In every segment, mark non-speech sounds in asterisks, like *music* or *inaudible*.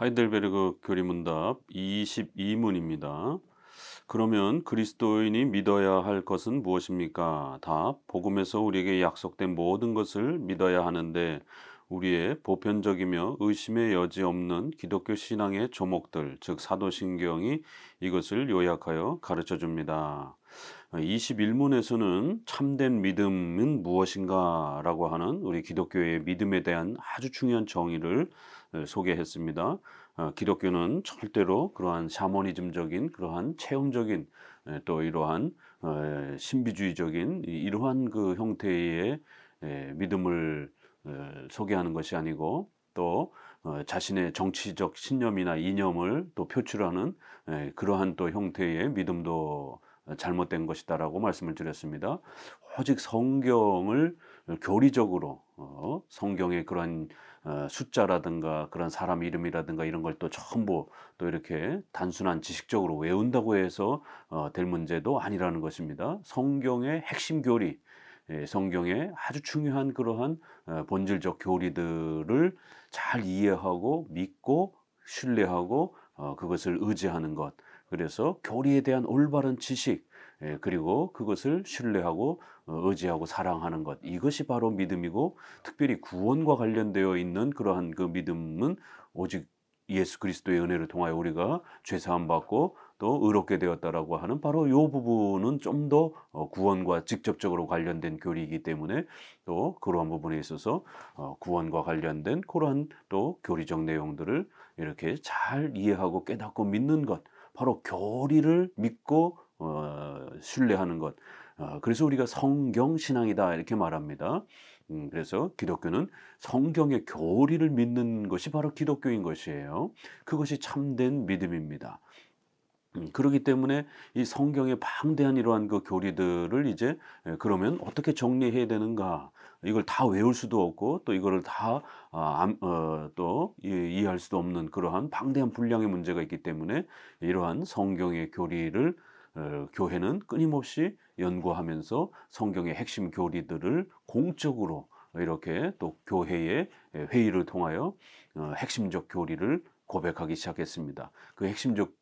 하이델베르그 교리문답 22문입니다. 그러면 그리스도인이 믿어야 할 것은 무엇입니까? 답. 복음에서 우리에게 약속된 모든 것을 믿어야 하는데 우리의 보편적이며 의심의 여지 없는 기독교 신앙의 조목들, 즉 사도신경이 이것을 요약하여 가르쳐 줍니다. 21문에서는 참된 믿음은 무엇인가 라고 하는 우리 기독교의 믿음에 대한 아주 중요한 정의를 어, 소개했습니다. 어, 기독교는 절대로 그러한 샤머니즘적인 그러한 체험적인 에, 또 이러한 어, 신비주의적인 이- 이러한 그 형태의 에, 믿음을 어, 소개하는 것이 아니고 또 어, 자신의 정치적 신념이나 이념을 또 표출하는 에, 그러한 또 형태의 믿음도 잘못된 것이다라고 말씀을 드렸습니다. 오직 성경을 교리적으로 어, 성경의 그러한 어, 숫자라든가 그런 사람 이름이라든가 이런 걸 또 전부 또 이렇게 단순한 지식적으로 외운다고 해서 어, 될 문제도 아니라는 것입니다. 성경의 핵심 교리, 예, 성경의 아주 중요한 그러한 어, 본질적 교리들을 잘 이해하고 믿고 신뢰하고 어, 그것을 의지하는 것. 그래서 교리에 대한 올바른 지식, 예, 그리고 그것을 신뢰하고 어, 의지하고 사랑하는 것. 이것이 바로 믿음이고 특별히 구원과 관련되어 있는 그러한 그 믿음은 오직 예수 그리스도의 은혜를 통하여 우리가 죄 사함 받고 또 의롭게 되었다라고 하는 바로 이 부분은 좀더 어, 구원과 직접적으로 관련된 교리이기 때문에 또 그러한 부분에 있어서 어, 구원과 관련된 그러한 또 교리적 내용들을 이렇게 잘 이해하고 깨닫고 믿는 것 바로 교리를 믿고 어, 신뢰하는 것. 어, 그래서 우리가 성경 신앙이다 이렇게 말합니다. 음, 그래서 기독교는 성경의 교리를 믿는 것이 바로 기독교인 것이에요. 그것이 참된 믿음입니다. 음, 그렇기 때문에 이 성경의 방대한 이러한 그 교리들을 이제 에, 그러면 어떻게 정리해야 되는가? 이걸 다 외울 수도 없고 또 이거를 다 아, 암- 어, 또 이- 이해할 수도 없는 그러한 방대한 분량의 문제가 있기 때문에 이러한 성경의 교리를 어, 교회는 끊임없이 연구하면서 성경의 핵심 교리들을 공적으로 이렇게 또 교회의 회의를 통하여 어, 핵심적 교리를 고백하기 시작했습니다. 그 핵심적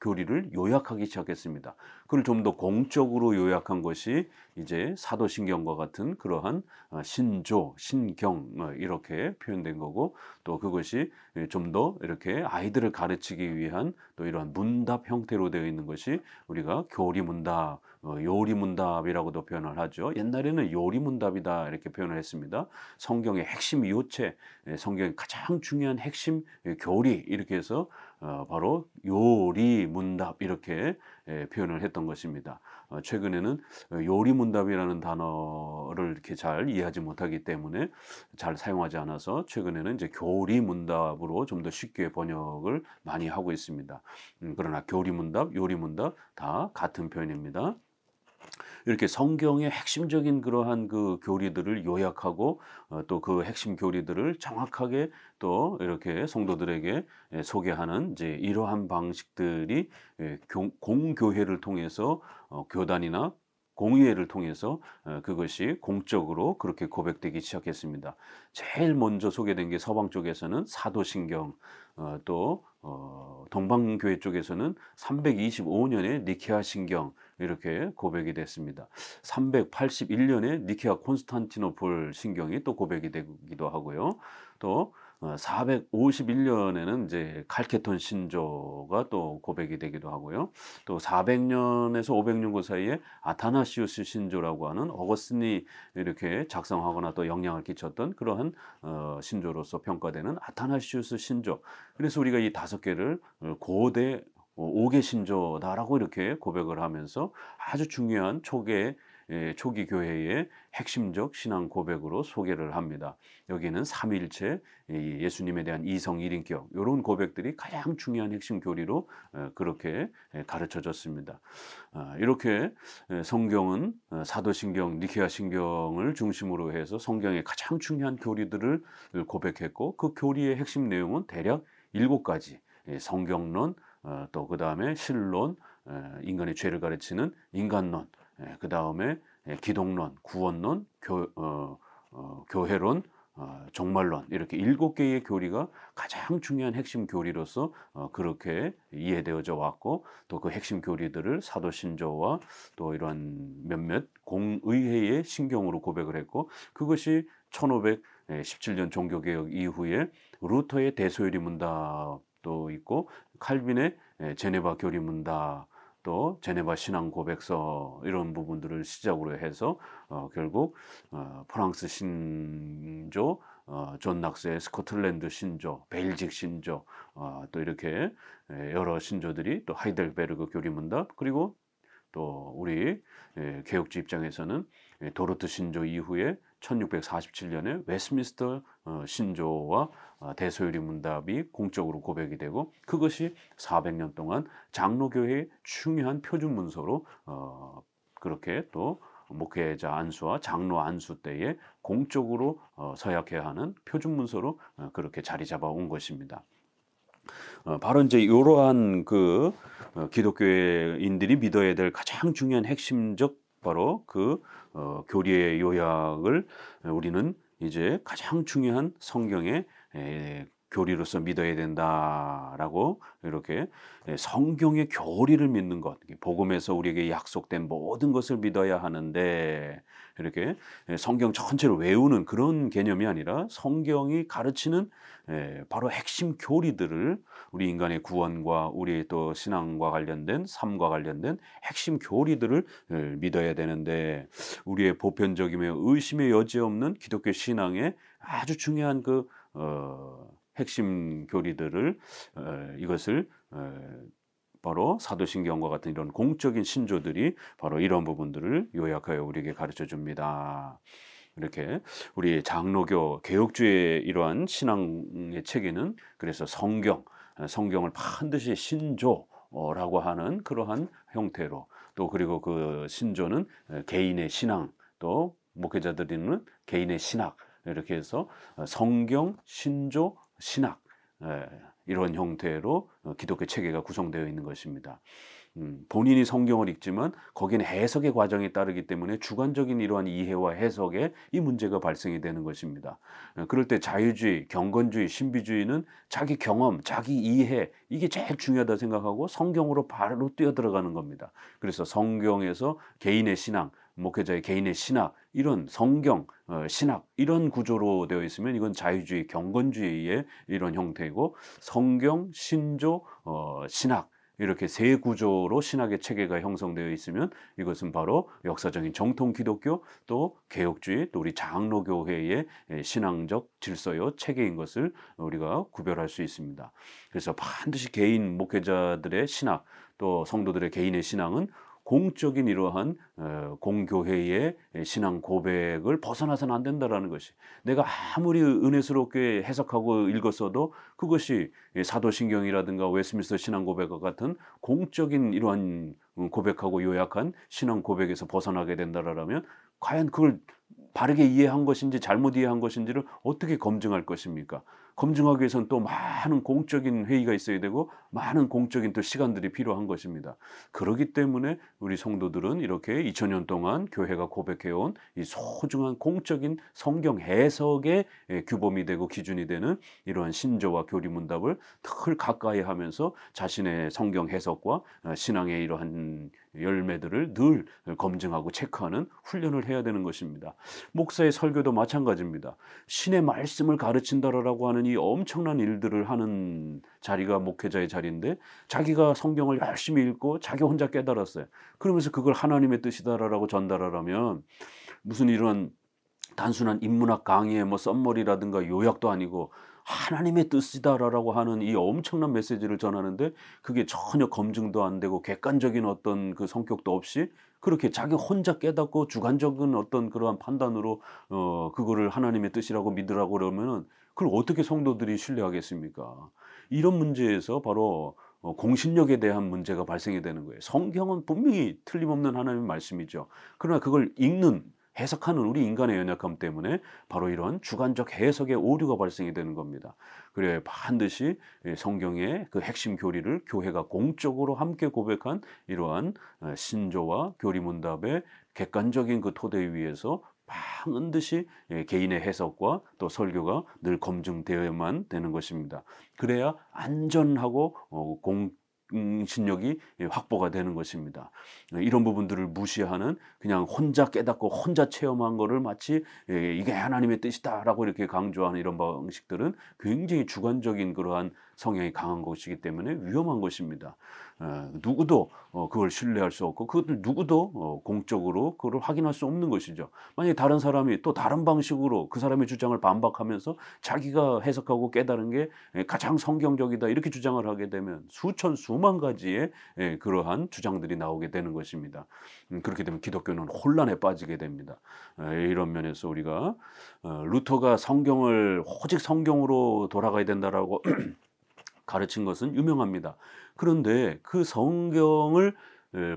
교리를 요약하기 시작했습니다. 그걸 좀 더 공적으로 요약한 것이 이제 사도신경과 같은 그러한 어, 신조, 신경 뭐 이렇게 표현된 거고 또 그것이 좀 더 이렇게 아이들을 가르치기 위한 또 이러한 문답 형태로 되어 있는 것이 우리가 교리 문답, 어, 요리 문답이라고도 표현을 하죠. 옛날에는 요리 문답이다 이렇게 표현을 했습니다. 성경의 핵심 요체, 예, 성경의 가장 중요한 핵심 예, 교리 이렇게 해서 어, 바로 요리 문답 이렇게 예, 표현을 했던 것입니다. 어, 최근에는 어, 요리문답이라는 단어를 이렇게 잘 이해하지 못하기 때문에 잘 사용하지 않아서 최근에는 이제 교리문답으로 좀 더 쉽게 번역을 많이 하고 있습니다. 음, 그러나 교리문답, 요리문답 다 같은 표현입니다. 이렇게 성경의 핵심적인 그러한 그 교리들을 요약하고 어, 또그 핵심 교리들을 정확하게 또 이렇게 성도들에게 예, 소개하는 이제 이러한 방식들이 예, 교- 공교회를 통해서 어, 교단이나 공의회를 통해서 어, 그것이 공적으로 그렇게 고백되기 시작했습니다. 제일 먼저 소개된 게 서방 쪽에서는 사도신경, 어, 또 어, 동방교회 쪽에서는 325년에 니케아 신경 이렇게 고백이 됐습니다. 381년에 니케아 콘스탄티노폴 신경이 또 고백이 되기도 하고요. 또 451년에는 이제 칼케톤 신조가 또 고백이 되기도 하고요. 또 400년에서 500년 그 사이에 아타나시우스 신조라고 하는 어거스틴이 이렇게 작성하거나 또 영향을 끼쳤던 그러한 어, 신조로서 평가되는 아타나시우스 신조. 그래서 우리가 이 다섯 개를 어, 고대 오 5개 신조다라고 이렇게 고백을 하면서 아주 중요한 초기 예, 초기 교회의 핵심적 신앙 고백으로 소개를 합니다. 여기는 삼위일체, 이 예수님에 대한 이성 일인격 이런 고백들이 가장 중요한 핵심 교리로 어, 그렇게 예, 가르쳐졌습니다. 아, 이렇게 예, 성경은 어, 사도신경, 니케아 신경을 중심으로 해서 성경의 가장 중요한 교리들을 고백했고 그 교리의 핵심 내용은 대략 일곱 가지 예, 성경론, 어, 또 그 다음에 신론, 에, 인간의 죄를 가르치는 인간론, 그 다음에 기독론, 구원론, 교, 어, 어, 교회론, 어, 종말론 이렇게 일곱 개의 교리가 가장 중요한 핵심 교리로서 어, 그렇게 이해되어져 왔고 또 그 핵심 교리들을 사도신조와 또 이런 몇몇 공의회의 신경으로 고백을 했고 그것이 1517년 종교개혁 이후에 루터의 대소요리 문답 도 있고 칼빈의 예, 제네바 교리 문답 또 제네바 신앙 고백서 이런 부분들을 시작으로 해서 어, 결국 어, 프랑스 신조, 어, 존 낙스의 스코틀랜드 신조, 벨직 신조, 어, 또 이렇게 예, 여러 신조들이 또 하이델베르그 교리문답 그리고 또 우리 예, 개혁주 입장에서는 예, 도르트 신조 이후에 1647년에 웨스민스터 어, 신조와 어, 대소요리 문답이 공적으로 고백이 되고 그것이 400년 동안 장로교회의 중요한 표준 문서로 어, 그렇게 또 목회자 안수와 장로 안수 때에 공적으로 어, 서약해야 하는 표준 문서로 어, 그렇게 자리 잡아 온 것입니다. 어, 바로 이제 이러한 그 어, 기독교인들이 믿어야 될 가장 중요한 핵심적 바로 그 어, 교리의 요약을 우리는 이제 가장 중요한 성경의 에, 교리로서 믿어야 된다라고 이렇게 예, 성경의 교리를 믿는 것, 복음에서 우리에게 약속된 모든 것을 믿어야 하는데 이렇게 예, 성경 전체를 외우는 그런 개념이 아니라 성경이 가르치는 예, 바로 핵심 교리들을 우리 인간의 구원과 우리 또 신앙과 관련된 삶과 관련된 핵심 교리들을 믿어야 되는데 우리의 보편적이며 의심의 여지 없는 기독교 신앙의 아주 중요한 그 어, 핵심 교리들을 어, 이것을 어, 바로 사도신경과 같은 이런 공적인 신조들이 바로 이런 부분들을 요약하여 우리에게 가르쳐 줍니다. 이렇게 우리 장로교 개혁주의 이러한 신앙의 체계는 그래서 성경, 어, 성경을 반드시 신조라고 하는 그러한 형태로 또 그리고 그 신조는 개인의 신앙 또 목회자들이는 개인의 신학 이렇게 해서 성경, 신조, 신학 이런 형태로 어, 기독교 체계가 구성되어 있는 것입니다. 음, 본인이 성경을 읽지만 거기는 해석의 과정이 따르기 때문에 주관적인 이러한 이해와 해석에 이 문제가 발생이 되는 것입니다. 어, 그럴 때 자유주의, 경건주의, 신비주의는 자기 경험, 자기 이해 이게 제일 중요하다 생각하고 성경으로 바로 뛰어들어가는 겁니다. 그래서 성경에서 개인의 신앙, 목회자의 개인의 신학 이런 성경 어, 신학 이런 구조로 되어 있으면 이건 자유주의 경건주의의 이런 형태이고 성경 신조 어, 신학 이렇게 세 구조로 신학의 체계가 형성되어 있으면 이것은 바로 역사적인 정통 기독교 또 개혁주의 또 우리 장로교회의 신앙적 질서요 체계인 것을 우리가 구별할 수 있습니다. 그래서 반드시 개인 목회자들의 신학 또 성도들의 개인의 신앙은 공적인 이러한 어, 공교회의 신앙 고백을 벗어나서는 안 된다라는 것이 내가 아무리 은혜스럽게 해석하고 읽었어도 그것이 사도신경이라든가 웨스민스터 신앙 고백과 같은 공적인 이러한 고백하고 요약한 신앙 고백에서 벗어나게 된다라면 과연 그걸 바르게 이해한 것인지 잘못 이해한 것인지를 어떻게 검증할 것입니까? 검증하기 위해서는 또 많은 공적인 회의가 있어야 되고 많은 공적인 또 시간들이 필요한 것입니다. 그러기 때문에 우리 성도들은 이렇게 2000년 동안 교회가 고백해온 이 소중한 공적인 성경 해석의 규범이 되고 기준이 되는 이러한 신조와 교리 문답을 늘 가까이 하면서 자신의 성경 해석과 어, 신앙의 이러한 열매들을 늘 검증하고 체크하는 훈련을 해야 되는 것입니다. 목사의 설교도 마찬가지입니다. 신의 말씀을 가르친다라고 하는 이 엄청난 일들을 하는 자리가 목회자의 자리 인데 자기가 성경을 열심히 읽고 자기 혼자 깨달았어요. 그러면서 그걸 하나님의 뜻이다라고 전달하라면 무슨 이런 단순한 인문학 강의의 뭐 썸머리라든가 요약도 아니고 하나님의 뜻이다라고 하는 이 엄청난 메시지를 전하는데 그게 전혀 검증도 안 되고 객관적인 어떤 그 성격도 없이 그렇게 자기 혼자 깨닫고 주관적인 어떤 그러한 판단으로 어 그거를 하나님의 뜻이라고 믿으라고 그러면은 그걸 어떻게 성도들이 신뢰하겠습니까? 이런 문제에서 바로 어, 공신력에 대한 문제가 발생이 되는 거예요. 성경은 분명히 틀림없는 하나님의 말씀이죠. 그러나 그걸 읽는 해석하는 우리 인간의 연약함 때문에 바로 이런 주관적 해석의 오류가 발생이 되는 겁니다. 그래 반드시 성경의 그 핵심 교리를 교회가 공적으로 함께 고백한 이러한 어, 신조와 교리 문답의 객관적인 그 토대 위에서 반드시 예, 개인의 해석과 또 설교가 늘 검증되어야만 되는 것입니다. 그래야 안전하고 어, 공 신력이 예, 확보가 되는 것입니다. 예, 이런 부분들을 무시하는 그냥 혼자 깨닫고 혼자 체험한 거를 마치 예, 이게 하나님의 뜻이다라고 이렇게 강조하는 이런 방식들은 굉장히 주관적인 그러한 성향이 강한 것이기 때문에 위험한 것입니다. 어, 누구도 어, 그걸 신뢰할 수 없고 그것들 누구도 어, 공적으로 그걸 확인할 수 없는 것이죠. 만약에 다른 사람이 또 다른 방식으로 그 사람의 주장을 반박하면서 자기가 해석하고 깨달은 게 가장 성경적이다 이렇게 주장을 하게 되면 수천 수만 가지의 예, 그러한 주장들이 나오게 되는 것입니다. 음, 그렇게 되면 기독교는 혼란에 빠지게 됩니다. 이런 면에서 우리가 루터가 성경을 오직 성경으로 돌아가야 된다라고 *clears throat* 가르친 것은 유명합니다. 그런데 그 성경을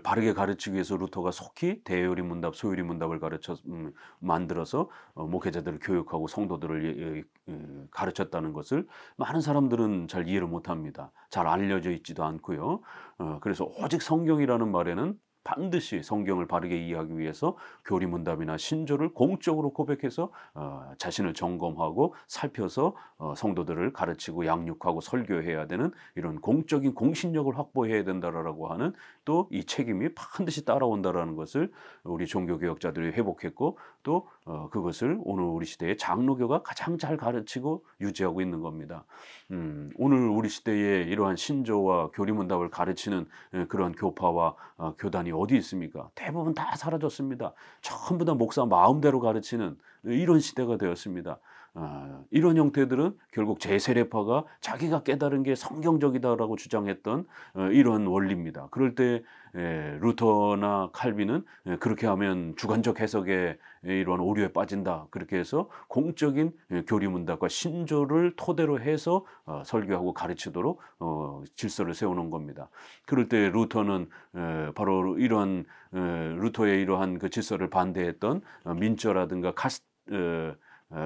바르게 가르치기 위해서 루터가 속히 대요리 문답, 소요리 문답을 가르쳐 음, 만들어서 어, 목회자들을 교육하고 성도들을 예, 예, 예, 가르쳤다는 것을 많은 사람들은 잘 이해를 못합니다. 잘 알려져 있지도 않고요. 어, 그래서 오직 성경이라는 말에는 반드시 성경을 바르게 이해하기 위해서 교리문답이나 신조를 공적으로 고백해서 어, 자신을 점검하고 살펴서 어, 성도들을 가르치고 양육하고 설교해야 되는 이런 공적인 공신력을 확보해야 된다라고 하는 또 이 책임이 반드시 따라온다라는 것을 우리 종교개혁자들이 회복했고 또 어, 그것을 오늘 우리 시대의 장로교가 가장 잘 가르치고 유지하고 있는 겁니다. 음, 오늘 우리 시대에 이러한 신조와 교리문답을 가르치는 에, 그러한 교파와 어, 교단이 어디 있습니까? 대부분 다 사라졌습니다. 전부 다 목사 마음대로 가르치는 이런 시대가 되었습니다. 어, 이런 형태들은 결국 제세례파가 자기가 깨달은 게 성경적이다라고 주장했던 어, 이런 원리입니다. 그럴 때 에, 루터나 칼빈은 에, 그렇게 하면 주관적 해석에 이러한 오류에 빠진다. 그렇게 해서 공적인 교리문답과 신조를 토대로 해서 어, 설교하고 가르치도록 어, 질서를 세우는 겁니다. 그럴 때 루터는 에, 바로 이러한 에, 루터의 이러한 그 질서를 반대했던 어, 민저라든가 카스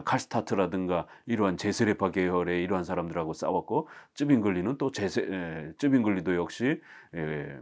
칼스타트라든가 이러한 제세례파 계열의 이러한 사람들하고 싸웠고 쯔빙글리는 또 제세 쯔빙글리도 역시 에,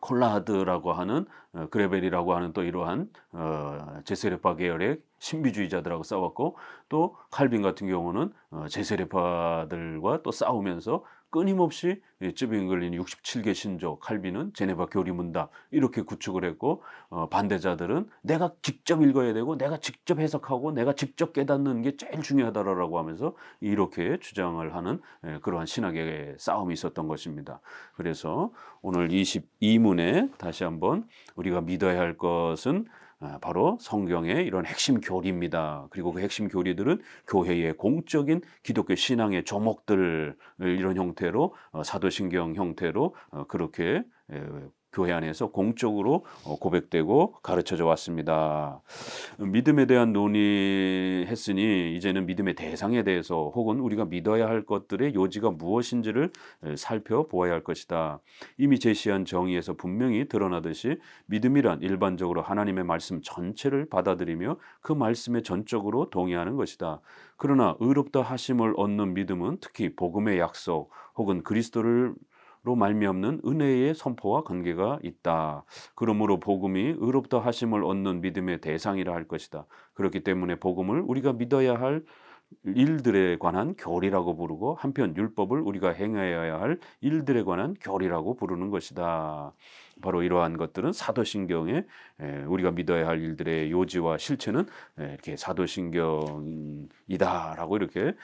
콜라하드라고 하는 어, 그레벨이라고 하는 또 이러한 어, 제세례파 계열의 신비주의자들하고 싸웠고 또 칼빈 같은 경우는 어, 제세례파들과 또 싸우면서 끊임없이 쯔빙글린 67개 신조, 칼빈은 제네바 교리문답 이렇게 구축을 했고 어, 반대자들은 내가 직접 읽어야 되고 내가 직접 해석하고 내가 직접 깨닫는 게 제일 중요하다라고 하면서 이렇게 주장을 하는 에, 그러한 신학의 싸움이 있었던 것입니다. 그래서 오늘 22문에 다시 한번 우리가 믿어야 할 것은 아, 바로 성경의 이런 핵심 교리입니다. 그리고 그 핵심 교리들은 교회의 공적인 기독교 신앙의 조목들 이런 형태로 어, 사도신경 형태로 어, 그렇게 교회 안에서 공적으로 어, 고백되고 가르쳐져 왔습니다. 믿음에 대한 논의했으니 이제는 믿음의 대상에 대해서 혹은 우리가 믿어야 할 것들의 요지가 무엇인지를 살펴보아야 할 것이다. 이미 제시한 정의에서 분명히 드러나듯이 믿음이란 일반적으로 하나님의 말씀 전체를 받아들이며 그 말씀에 전적으로 동의하는 것이다. 그러나 의롭다 하심을 얻는 믿음은 특히 복음의 약속 혹은 그리스도를 로 말미암는 은혜의 선포와 관계가 있다. 그러므로 복음이 의롭다 하심을 얻는 믿음의 대상이라 할 것이다. 그렇기 때문에 복음을 우리가 믿어야 할 일들에 관한 교리라고 부르고 한편 율법을 우리가 행해야 할 일들에 관한 교리라고 부르는 것이다. 바로 이러한 것들은 사도신경에 우리가 믿어야 할 일들의 요지와 실체는 이렇게 사도신경이다라고 이렇게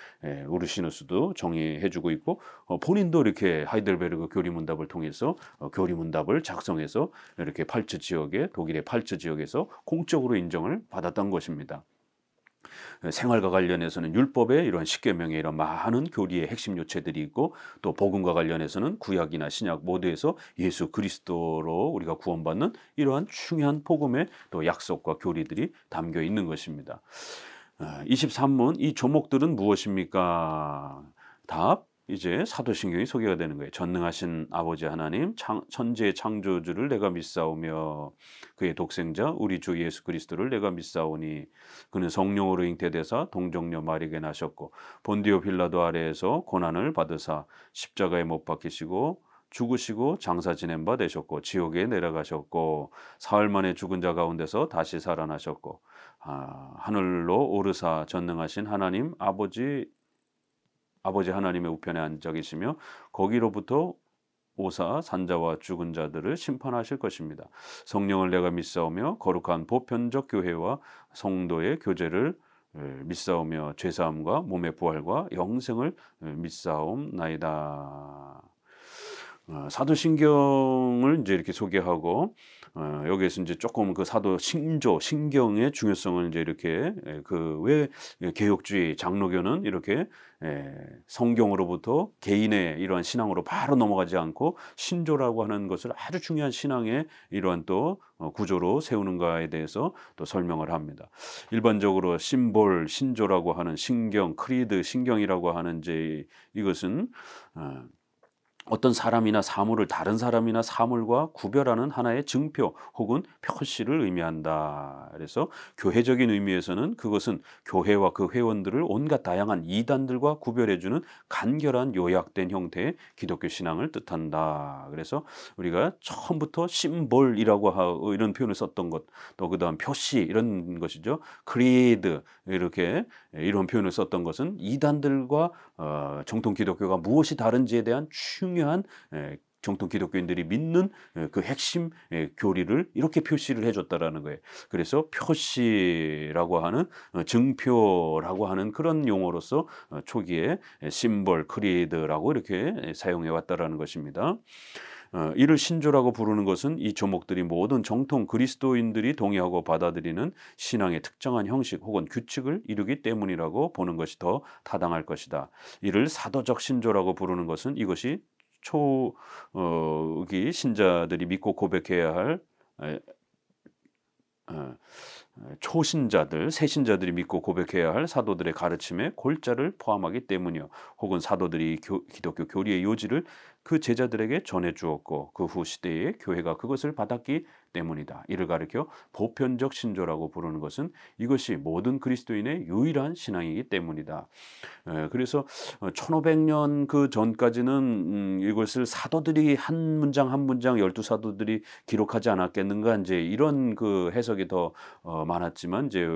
우르시누스도 정의해주고 있고 어, 본인도 이렇게 하이델베르그 교리문답을 통해서 어, 교리문답을 작성해서 이렇게 팔츠 지역에 독일의 팔츠 지역에서 공적으로 인정을 받았던 것입니다. 생활과 관련해서는 율법의 이런 십계명의 이런 많은 교리의 핵심 요체들이 있고 또 복음과 관련해서는 구약이나 신약 모두에서 예수 그리스도로 우리가 구원받는 이러한 중요한 복음의 또 약속과 교리들이 담겨 있는 것입니다. 23문 어, 이 조목들은 무엇입니까? 답 이제 사도신경이 소개가 되는 거예요. 전능하신 아버지 하나님, 창, 천지의 창조주를 내가 믿사오며 그의 독생자 우리 주 예수 그리스도를 내가 믿사오니 그는 성령으로 잉태되사 동정녀 마리게 나셨고 본디오 빌라도 아래에서 고난을 받으사 십자가에 못 박히시고 죽으시고 장사 지낸 바 되셨고 지옥에 내려가셨고 사흘 만에 죽은 자 가운데서 다시 살아나셨고 아, 하늘로 오르사 전능하신 하나님 아버지 아버지 하나님의 우편에 앉아 계시며 거기로부터 오사 산자와 죽은 자들을 심판하실 것입니다. 성령을 내가 믿사오며 거룩한 보편적 교회와 성도의 교제를 에, 믿사오며 죄사함과 몸의 부활과 영생을 에, 믿사옵나이다. 어, 사도신경을 이제 이렇게 소개하고 어, 여기에서 이제 조금 그 사도 신조 신경의 중요성을 이제 이렇게 그 왜 개혁주의 장로교는 이렇게 에, 성경으로부터 개인의 이러한 신앙으로 바로 넘어가지 않고 신조라고 하는 것을 아주 중요한 신앙의 이러한 또 어, 구조로 세우는가에 대해서 또 설명을 합니다. 일반적으로 심볼, 신조라고 하는 신경, 크리드, 신경이라고 하는 이제 이것은 어, 어떤 사람이나 사물을 다른 사람이나 사물과 구별하는 하나의 증표 혹은 표시를 의미한다. 그래서 교회적인 의미에서는 그것은 교회와 그 회원들을 온갖 다양한 이단들과 구별해주는 간결한 요약된 형태의 기독교 신앙을 뜻한다. 그래서 우리가 처음부터 심볼이라고 하고 이런 표현을 썼던 것, 또 그 다음 표시 이런 것이죠. 크리드 이렇게 이런 표현을 썼던 것은 이단들과 어, 정통 기독교가 무엇이 다른지에 대한 중요한 에, 정통 기독교인들이 믿는 에, 그 핵심 에, 교리를 이렇게 표시를 해줬다라는 거예요. 그래서 표시라고 하는 어, 증표라고 하는 그런 용어로서 어, 초기에 에, 심벌, 크리드라고 이렇게 에, 사용해 왔다라는 것입니다. 어, 이를 신조라고 부르는 것은 이 조목들이 모든 정통 그리스도인들이 동의하고 받아들이는 신앙의 특정한 형식 혹은 규칙을 이루기 때문이라고 보는 것이 더 타당할 것이다. 이를 사도적 신조라고 부르는 것은 이것이 초기 신자들이 믿고 고백해야 할 에, 어, 초신자들, 새신자들이 믿고 고백해야 할 사도들의 가르침에 골자를 포함하기 때문이요. 혹은 사도들이 교, 기독교 교리의 요지를 그 제자들에게 전해 주었고 그 후 시대에 교회가 그것을 받았기 때문이다. 이를 가리켜 보편적 신조라고 부르는 것은 이것이 모든 그리스도인의 유일한 신앙이기 때문이다. 에, 그래서 1500년 그 전까지는 음, 이것을 사도들이 한 문장 한 문장 열두 사도들이 기록하지 않았겠는가 이제 이런 그 해석이 더 어, 많았지만 이제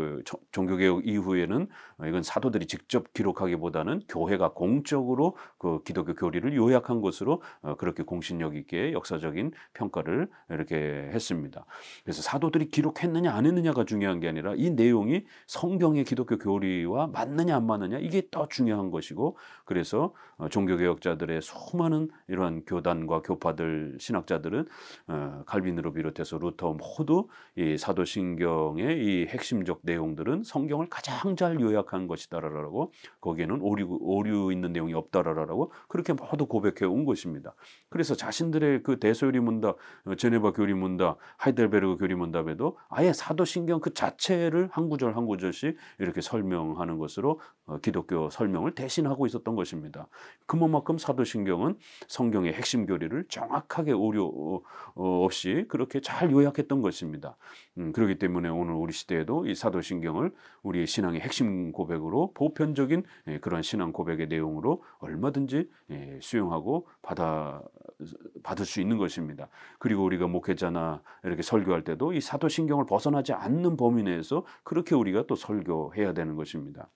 종교개혁 이후에는 이건 사도들이 직접 기록하기보다는 교회가 공적으로 그 기독교 교리를 요약한 것으로 어, 그렇게 공신력 있게 역사적인 평가를 이렇게 했습니다. 그래서 사도들이 기록했느냐 안 했느냐가 중요한 게 아니라 이 내용이 성경의 기독교 교리와 맞느냐 안 맞느냐 이게 더 중요한 것이고 그래서 어, 종교개혁자들의 수많은 이러한 교단과 교파들 신학자들은 어, 칼빈으로 비롯해서 루터 모두 이 사도신경의 이 핵심적 내용들은 성경을 가장 잘 요약한 것이다라고 거기에는 오류 오류 있는 내용이 없다라고 그렇게 모두 고백해 온 것입니다. 그래서 자신들의 그 대소요리 문답, 어, 제네바 교리 문답, 하이델베르그 교리 문답에도 아예 사도신경 그 자체를 한 구절 한 구절씩 이렇게 설명하는 것으로 어, 기독교 설명을 대신하고 있었던 것입니다. 그만큼 사도신경은 성경의 핵심 교리를 정확하게 오류 어, 없이 그렇게 잘 요약했던 것입니다. 음, 그렇기 때문에 오늘 우리 시대에도 이 사도신경을 우리의 신앙의 핵심 고백으로 보편적인 예, 그런 신앙 고백의 내용으로 얼마든지 예, 수용하고 받아 받을 수 있는 것입니다. 그리고 우리가 목회자나 이렇게 설교할 때도 이 사도신경을 벗어나지 않는 범위 내에서 그렇게 우리가 또 설교해야 되는 것입니다.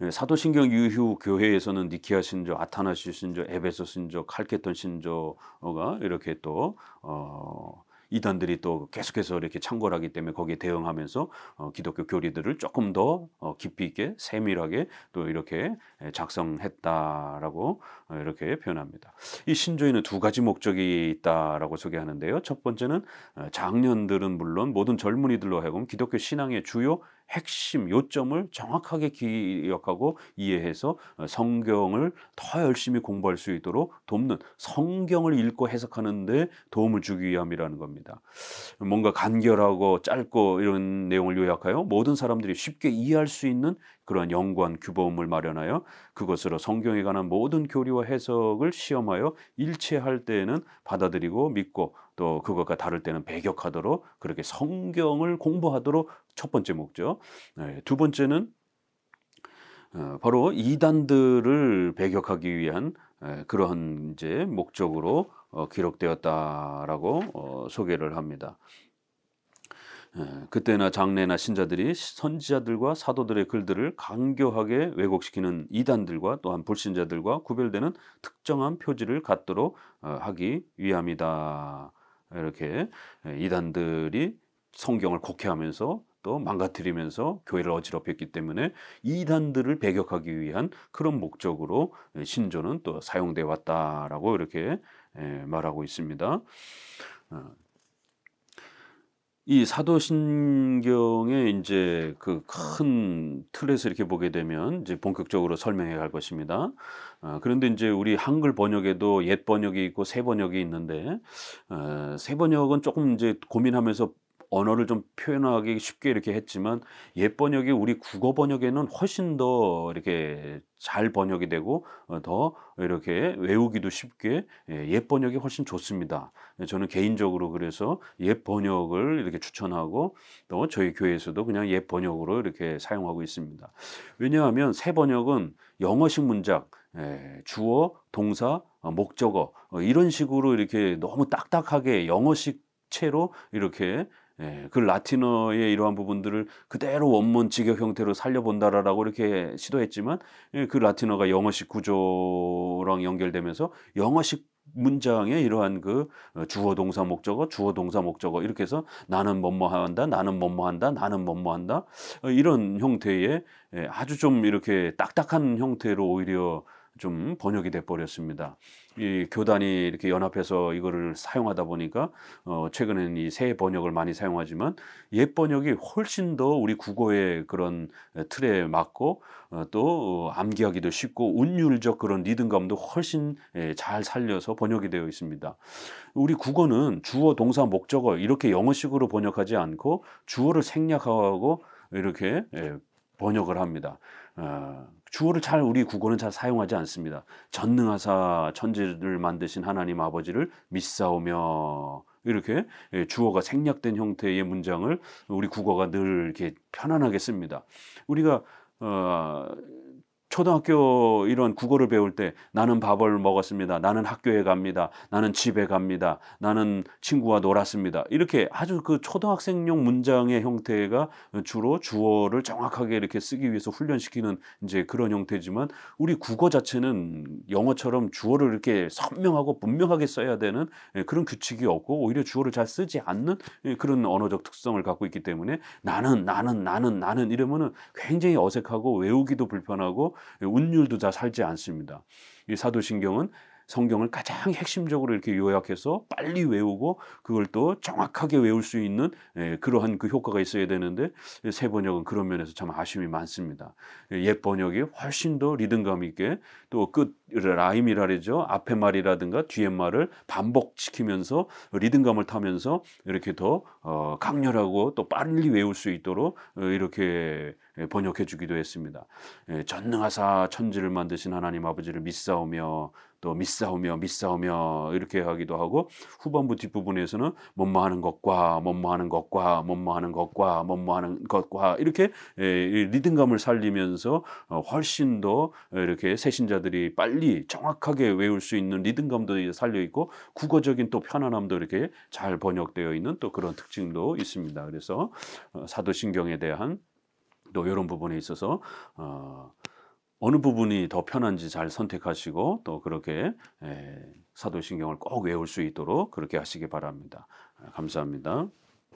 예, 사도신경 이후 교회에서는 니키아 신조, 아타나시 신조, 에베소 신조, 칼케톤 신조가 이렇게 또 어, 이단들이 또 계속해서 이렇게 창궐 하기 때문에 거기에 대응하면서 어, 기독교 교리들을 조금 더 어, 깊이 있게 세밀하게 또 이렇게 작성했다라고 어, 이렇게 표현합니다. 이 신조에는 두 가지 목적이 있다라고 소개하는데요. 첫 번째는 어, 장년들은 물론 모든 젊은이들로 하여금 기독교 신앙의 주요 핵심 요점을 정확하게 기억하고 이해해서 어, 성경을 더 열심히 공부할 수 있도록 돕는 성경을 읽고 해석하는데 도움을 주기 위함이라는 겁니다. 뭔가 간결하고 짧고 이런 내용을 요약하여 모든 사람들이 쉽게 이해할 수 있는 그러한 연구한 규범을 마련하여 그것으로 성경에 관한 모든 교리와 해석을 시험하여 일치할 때에는 받아들이고 믿고 또 그것과 다를 때는 배격하도록 그렇게 성경을 공부하도록 첫 번째 목적. 네, 두 번째는 어, 바로 이단들을 배격하기 위한 에, 그러한 이제 목적으로 어, 기록되었다라고 어, 소개를 합니다. 예, 그때나 장래나 신자들이 선지자들과 사도들의 글들을 강교하게 왜곡시키는 이단들과 또한 불신자들과 구별되는 특정한 표지를 갖도록 어, 하기 위함이다. 이렇게 예, 이단들이 성경을 곡해하면서 또 망가뜨리면서 교회를 어지럽혔기 때문에 이단들을 배격하기 위한 그런 목적으로 예, 신조는 또 사용돼 왔다라고 이렇게 예, 말하고 있습니다. 어, 이 사도신경의 이제 그 큰 틀에서 이렇게 보게 되면 이제 본격적으로 설명해 갈 것입니다. 어, 그런데 이제 우리 한글 번역에도 옛 번역이 있고 새 번역이 있는데 어, 새 번역은 조금 이제 고민하면서 언어를 좀 표현하기 쉽게 이렇게 했지만 옛 번역이 우리 국어 번역에는 훨씬 더 이렇게 잘 번역이 되고 어, 더 이렇게 외우기도 쉽게 예, 옛 번역이 훨씬 좋습니다. 예, 저는 개인적으로 그래서 옛 번역을 이렇게 추천하고 또 저희 교회에서도 그냥 옛 번역으로 이렇게 사용하고 있습니다. 왜냐하면 새 번역은 영어식 문장, 예, 주어, 동사, 어, 목적어 어, 이런 식으로 이렇게 너무 딱딱하게 영어식 채로 이렇게 예, 그 라틴어의 이러한 부분들을 그대로 원문 직역 형태로 살려본다라고 이렇게 시도했지만 예, 그 라틴어가 영어식 구조랑 연결되면서 영어식 문장의 이러한 그 어, 주어 동사 목적어 주어 동사 목적어 이렇게 해서 나는 뭐뭐 한다 나는 뭐뭐 한다 나는 뭐뭐 한다 어, 이런 형태의 예, 아주 좀 이렇게 딱딱한 형태로 오히려 좀 번역이 돼 버렸습니다. 이 교단이 이렇게 연합해서 이거를 사용하다 보니까 어 최근에는 이새 번역을 많이 사용하지만 옛 번역이 훨씬 더 우리 국어의 그런 틀에 맞고 어, 또 암기하기도 쉽고 운율적 그런 리듬감도 훨씬 예, 잘 살려서 번역이 되어 있습니다. 우리 국어는 주어, 동사, 목적어 이렇게 영어식으로 번역하지 않고 주어를 생략하고 이렇게 예, 번역을 합니다. 어, 주어를 잘 우리 국어는 잘 사용하지 않습니다. 전능하사 천지를 만드신 하나님 아버지를 믿사오며 이렇게 예, 주어가 생략된 형태의 문장을 우리 국어가 늘 이렇게 편안하게 씁니다. 우리가 어, 초등학교 이런 국어를 배울 때 나는 밥을 먹었습니다. 나는 학교에 갑니다. 나는 집에 갑니다. 나는 친구와 놀았습니다. 이렇게 아주 그 초등학생용 문장의 형태가 주로 주어를 정확하게 이렇게 쓰기 위해서 훈련시키는 이제 그런 형태지만 우리 국어 자체는 영어처럼 주어를 이렇게 선명하고 분명하게 써야 되는 예, 그런 규칙이 없고 오히려 주어를 잘 쓰지 않는 예, 그런 언어적 특성을 갖고 있기 때문에 나는 나는 나는 나는 이러면은 굉장히 어색하고 외우기도 불편하고 운율도 다 살지 않습니다. 이 사도신경은 성경을 가장 핵심적으로 이렇게 요약해서 빨리 외우고 그걸 또 정확하게 외울 수 있는 예, 그러한 그 효과가 있어야 되는데 새 번역은 그런 면에서 참 아쉬움이 많습니다. 옛 번역이 훨씬 더 리듬감 있게 또 끝 라임이라 그러죠. 앞에 말이라든가 뒤에 말을 반복시키면서 리듬감을 타면서 이렇게 더 어, 강렬하고 또 빨리 외울 수 있도록 어, 이렇게 번역해 주기도 했습니다. 예, 전능하사 천지를 만드신 하나님 아버지를 믿사오며 또 믿사오며 믿사오며 이렇게 하기도 하고 후반부 뒷부분에서는 뭐뭐하는 것과 뭐뭐하는 것과 뭐뭐하는 것과 뭐뭐하는 것과 이렇게 예, 리듬감을 살리면서 어, 훨씬 더 이렇게 새신자들이 빨리 정확하게 외울 수 있는 리듬감도 살려 있고 국어적인 또 편안함도 이렇게 잘 번역되어 있는 또 그런 특징도 있습니다. 그래서 어, 사도신경에 대한 또 이런 부분에 있어서 어, 어느 부분이 더 편한지 잘 선택하시고 또 그렇게 에, 사도신경을 꼭 외울 수 있도록 그렇게 하시기 바랍니다. 감사합니다.